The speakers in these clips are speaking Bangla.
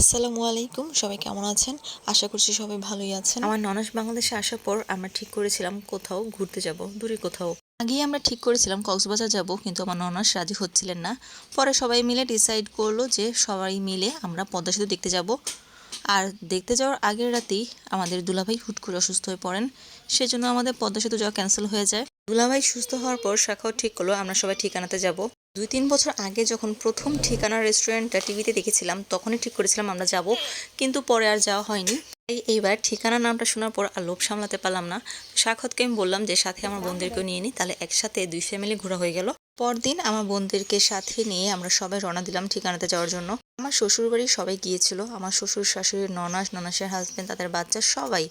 আসসালামু আলাইকুম সবাই কেমন আছেন? আশা করছি সবাই ভালোই আছেন। আমার ননস বাংলাদেশে আসার পর আমরা ঠিক করেছিলাম কোথাও ঘুরতে যাব দূরে কোথাও। আগেই আমরা ঠিক করেছিলাম কক্সবাজার যাব কিন্তু আমার ননাস রাজি হচ্ছিলেন না। পরে সবাই মিলে ডিসাইড করল যে সবাই মিলে আমরা পদ্মা সেতু দেখতে যাব। আর দেখতে যাওয়ার আগের রাতেই আমাদের দুলাভাই হুট করে অসুস্থ হয়ে পড়েন। সেজন্য আমাদের পদ্মা সেতু যাওয়া ক্যান্সেল হয়ে যায়। দুলাভাই সুস্থ হওয়ার পর শাখাও ঠিক করল আমরা সবাই ঠিকানাতে যাব। দুই তিন বছর আগে যখন প্রথম ঠিকানা রেস্টুরেন্টটা টিভিতে দেখেছিলাম, তখনই ঠিক করেছিলাম আমরা যাব, কিন্তু পরে আর যাওয়া হয়নি। তাই এইবার ঠিকানা নামটা শোনার পর আর লোভ সামলাতে পারলাম না। সাক্ষাৎকে আমি বললাম যে, সাথে আমার বোনদেরকেও নিয়ে নিই তাহলে একসাথে দুই ফ্যামিলি ঘোরা হয়ে গেল। পরদিন আমার বোনদেরকে সাথে নিয়ে আমরা সবাই রওনা দিলাম ঠিকানাতে যাওয়ার জন্য। আমার শ্বশুরবাড়ি সবাই গিয়েছিল, আমার শ্বশুর শাশুড়ি ননাস, ননাসের হাজব্যান্ড তাদের বাচ্চা সবাই।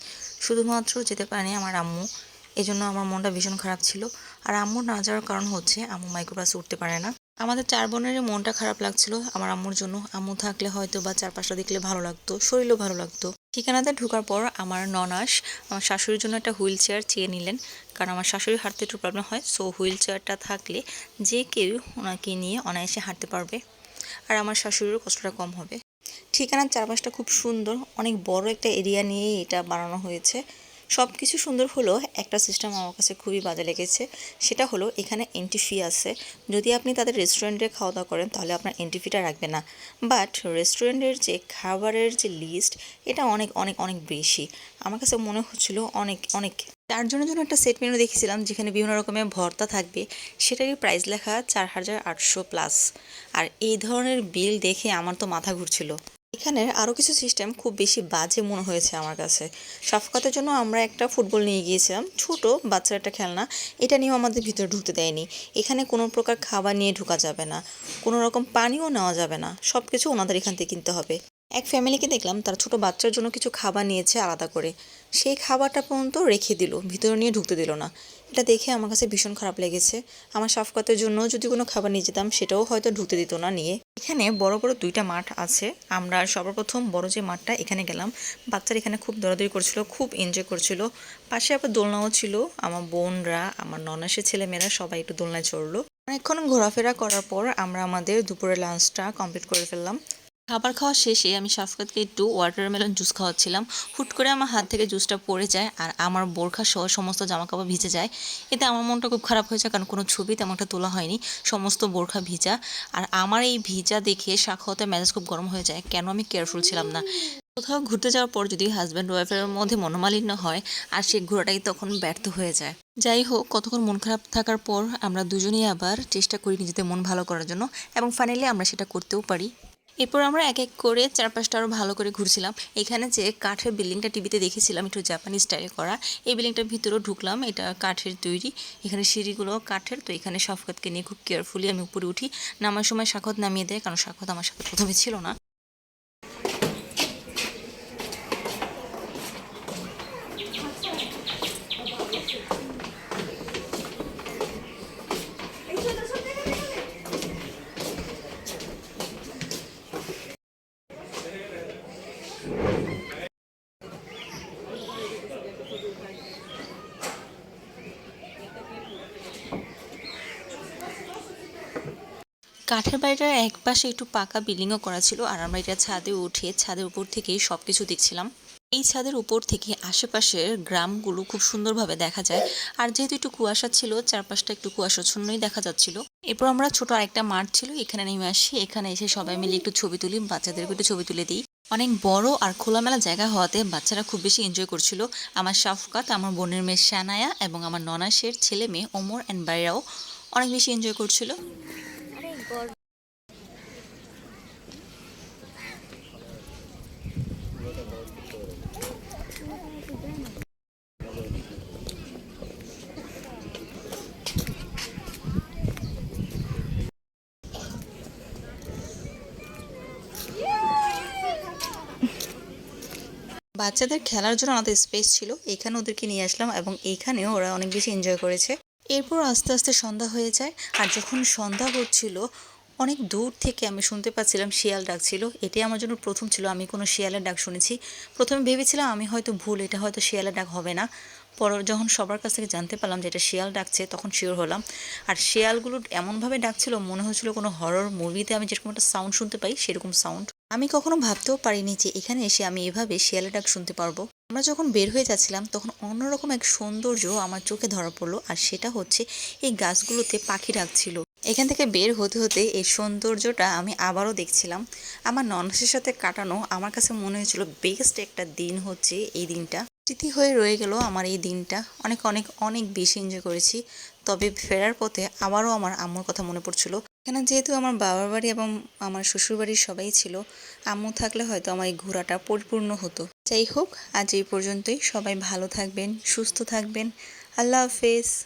শুধুমাত্র যেতে পারেনি আমার আম্মু। এই জন্য আমার মনটা ভীষণ খারাপ ছিল। আর আম্মুর না যাওয়ার কারণ হচ্ছে আম্মু মাইক্রোবাসে উঠতে পারে না। আমাদের চার বোনেরই মনটা খারাপ লাগছিল আমার আম্মুর জন্য। আম্মু থাকলে হয়তো বা চারপাশটা দেখলে ভালো লাগতো, শরীরও ভালো লাগতো। ঠিকানাতে ঢোকার পর আমার ননাস আমার শাশুড়ির জন্য একটা হুইল চেয়ার চেয়ে নিলেন। কারণ আমার শাশুড়ির হাঁটতে একটু প্রবলেম হয় সো হুইল চেয়ারটা থাকলে যে কেউ ওনাকে নিয়ে অনায়াসে হাঁটতে পারবে। আর আমার শাশুড়িরও কষ্টটা কম হবে। ঠিকানার চারপাশটা খুব সুন্দর, অনেক বড় একটা এরিয়া নিয়েই এটা বানানো হয়েছে। সব কিছু সুন্দর হলেও একটা সিস্টেম আমার কাছে খুবই বাজে লেগেছে। সেটা হলো, এখানে এন্ট্রি ফি আছে। যদি আপনি তাদের রেস্টুরেন্টে খাওয়া দাওয়া করেন, তাহলে আপনার এন্ট্রি ফিটা রাখবে না। বাট রেস্টুরেন্টের যে খাবারের যে লিস্ট এটা অনেক অনেক অনেক বেশি। আমার কাছে মনে হচ্ছিল অনেক অনেক। চারজনের জন্য একটা সেট মেনু দেখেছিলাম, যেখানে বিভিন্ন রকমের ভর্তা থাকবে। সেটারই প্রাইস লেখা চার হাজার আটশো প্লাস আর এই ধরনের বিল দেখে আমার তো মাথা ঘুরছিল। এখানে আরও কিছু সিস্টেম খুব বেশি বাজে মনে হয়েছে আমার কাছে। সাফকাতের জন্য আমরা একটা ফুটবল নিয়ে গিয়েছিলাম। ছোট বাচ্চার একটা খেলনা। এটা নিয়েও আমাদের ভিতরে ঢুকতে দেয়নি। এখানে কোনো প্রকার খাবার নিয়ে ঢুকা যাবে না। কোনো রকম পানিও নেওয়া যাবে না। সব কিছু ওনাদের এখান থেকে কিনতে হবে। এক ফ্যামিলিকে দেখলাম তার ছোট বাচ্চার জন্য কিছু খাবার নিয়েছে আলাদা করে। সেই খাবারটা পর্যন্ত রেখে দিল, ভিতরে নিয়ে ঢুকতে দিল না। এটা দেখে আমার কাছে ভীষণ খারাপ লেগেছে। আমার সাফকাতের জন্য যদি কোনো খাবার নিয়ে যেতাম, সেটাও হয়তো ঢুকতে দিত না নিয়ে। এখানে বড় বড় দুইটা মাঠ আছে। আমরা সর্বপ্রথম বড় যে মাঠটা, এখানে গেলাম। বাচ্চারা এখানে খুব দৌড়াদৌড়ি করছিল, খুব এনজয় করছিল। পাশে আবার দোলনাও ছিল। আমার বোনরা, আমার ননাসের ছেলেমেয়েরা সবাই একটু দোলনায় চড়লো। অনেকক্ষণ ঘোরাফেরা করার পর আমরা আমাদের দুপুরের লাঞ্চটা কমপ্লিট করে ফেললাম। খাবার খাওয়া শেষে আমি সাফকাতকে একটু ওয়াটারমেলন জুস খাওয়াচ্ছিলাম। হুট করে আমার হাত থেকে জুসটা পড়ে যায় আর আমার বোরখা সহ সমস্ত জামা কাপড় ভিজে যায়। এতে আমার মনটা খুব খারাপ হয়েছে কারণ কোনো ছবি তেমন একটা তোলা হয়নি, সমস্ত বোরখা ভিজা। আর আমার এই ভিজা দেখে সাক্ষাতে মেজাজ খুব গরম হয়ে যায়, কেন আমি কেয়ারফুল ছিলাম না? কোথাও ঘুরতে যাওয়ার পর যদি হাজব্যান্ড ওয়াইফের মধ্যে মনোমালিন্য হয়, আর সেই ঘোরাটাই তখন ব্যর্থ হয়ে যায়। যাই হোক, কতক্ষণ মন খারাপ থাকার পর আমরা দুজনেই আবার চেষ্টা করি নিজেদের মন ভালো করার জন্য এবং ফাইনালি আমরা সেটা করতেও পারি। এরপর আমরা এক এক করে চারপাশটা আরও ভালো করে ঘুরছিলাম। এখানে যে কাঠের বিল্ডিংটা টিভিতে দেখেছিলাম, একটু জাপানি স্টাইলে করা। এই বিল্ডিংটার ভিতরেও ঢুকলাম, এটা কাঠের তৈরি। এখানে সিঁড়িগুলো কাঠের, তো এখানে সাফকাতকে নিয়ে খুব কেয়ারফুলি আমি উপরে উঠি। নামার সময় সাক্ষত নামিয়ে দেয়, কারণ সাক্ষত আমার সাথে প্রথমে ছিল না। কাঠের বাড়িটার এক পাশে একটু পাকা বিল্ডিংও করা ছিল আর আমরা এটা ছাদে উঠে, ছাদের উপর থেকেই সব কিছু দেখছিলাম। এই ছাদের উপর থেকে আশেপাশের গ্রামগুলো খুব সুন্দরভাবে দেখা যায়। আর যেহেতু একটু কুয়াশা ছিল, চারপাশটা একটু কুয়াশাচ্ছন্নই দেখা যাচ্ছিল। এরপর আমরা ছোট আরেকটা মাঠ ছিল, এখানে নেমে আসি। এখানে এসে সবাই মিলে একটু ছবি তুলি, বাচ্চাদেরকে একটু ছবি তুলে দিই। অনেক বড় আর খোলামেলা জায়গা হওয়াতে বাচ্চারা খুব বেশি এনজয় করছিল। আমার শাফকাত আমার বোনের মেয়ে শানায়া এবং আমার ননাসের ছেলে মেয়ে ওমর অ্যান্ড বাইরাও অনেক বেশি এনজয় করছিল। বাচ্চাদের খেলার জন্য আমাদের স্পেস ছিল। এখানে ওদেরকে নিয়ে আসলাম এবং এইখানেও ওরা অনেক বেশি এনজয় করেছে। এরপর আস্তে আস্তে সন্ধ্যা হয়ে যায় আর যখন সন্ধ্যা হচ্ছিল, অনেক দূর থেকে আমি শুনতে পাচ্ছিলাম শিয়াল ডাকছিল এটাই আমার জন্য প্রথম ছিল। আমি কোনো শিয়ালের ডাক শুনেছি। প্রথমে ভেবেছিলাম আমি হয়তো ভুল, এটা হয়তো শিয়ালের ডাক হবে না। পর যখন সবার কাছ থেকে জানতে পারলাম যে এটা শিয়াল ডাকছে, তখন শিওর হলাম। আর শিয়ালগুলো এমনভাবে ডাকছিল, মনে হচ্ছিল কোনো হরর মুভিতে আমি যেরকম একটা সাউন্ড শুনতে পাই, সেরকম সাউন্ড আমি কখনো ভাবতেও পারিনি যে এখানে এসে আমি এভাবে শিয়ালের ডাক শুনতে পারব। আমরা যখন বের হয়ে যাচ্ছিলাম, তখন অন্যরকম এক সৌন্দর্য আমার চোখে ধরা পড়ল, আর সেটা হচ্ছে এই গাছগুলোতে পাখি ডাকছিল। এখান থেকে বের হতে হতে এই সৌন্দর্যটা আমি আবারও দেখছিলাম। আমার ননসের সাথে কাটানো আমার কাছে মনে হয়েছিল, বেস্ট একটা দিন হচ্ছে এই দিনটা। স্মৃতি হয়ে রয়ে গেল আমার এই দিনটা। অনেক অনেক অনেক বেশি এনজয় করেছি। তবে ফেরার পথে আবারও আমার আম্মুর কথা মনে পড়ছিল। কেন যেহেতু আমার বাবার বাড়ি এবং আমার শ্বশুরবাড়ির সবাই ছিল, আম্মু থাকলে হয়তো আমার এই ঘোরাটা পরিপূর্ণ হতো। যাই হোক, আজ এই পর্যন্তই। সবাই ভালো থাকবেন, সুস্থ থাকবেন। আল্লাহ হাফেজ।